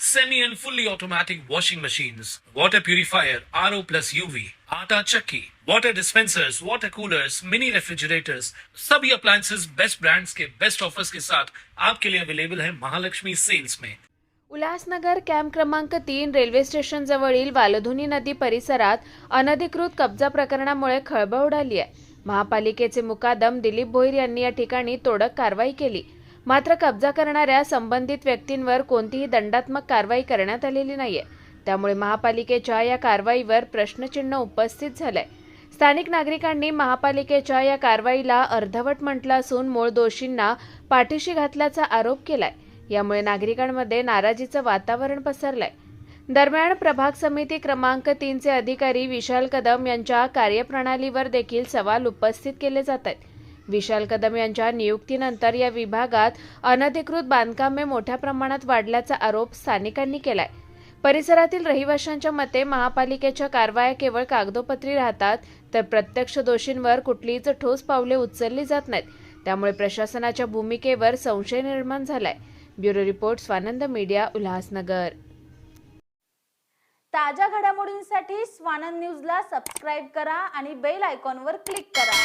semi and fully automatic washing machines, water purifier, RO plus UV, आटा चक्की, water dispensers, water coolers, mini refrigerators, सभी appliances best brands के best offers के साथ आपके लिए अवेलेबल है महालक्ष्मी सेल्स में उल्हासनगर कॅम्प क्रमांक तीन रेल्वे स्टेशन जवळील वालधुनी नदी परिसरात अनधिकृत कब्जा प्रकरणामुळे खळबळ उडाली आहे. महापालिकेचे मुकादम दिलीप भोईर यांनी या ठिकाणी तोडक कारवाई केली. मात्र कब्जा करणाऱ्या संबंधित व्यक्तींवर कोणतीही दंडात्मक कारवाई करण्यात आलेली नाहीये. त्यामुळे महापालिकेच्या या कारवाईवर प्रश्नचिन्ह उपस्थित झालंय. स्थानिक नागरिकांनी महापालिकेच्या या कारवाईला अर्धवट म्हटलं असून मूळ दोषींना पाठीशी घातल्याचा आरोप केलाय. यामुळे नागरिकांमध्ये नाराजीचं वातावरण पसरलंय. दरम्यान प्रभाग समिती क्रमांक तीनचे अधिकारी विशाल कदम यांच्या कार्यप्रणालीवर देखील सवाल उपस्थित केले जात आहेत. विशाल कदम यांच्या नियुक्तीनंतर या विभागात अनधिकृत बांधकामे मोठ्या प्रमाणात वाढल्याचा आरोप स्थानिकांनी केलाय. परिसरातील रहिवाशांच्या मते महापालिकेच्या कारवाया केवळ कागदोपत्री राहतात तर प्रत्यक्ष दोषींवर कुठलीच ठोस पावले उचलली जात नाहीत. त्यामुळे प्रशासनाच्या भूमिकेवर संशय निर्माण झालाय. Bureau report Swanand media Ulhasnagar. ताज्या घडामोडींसाठी स्वानंद न्यूजला सबस्क्राईब करा आणि बेल आयकॉनवर क्लिक करा.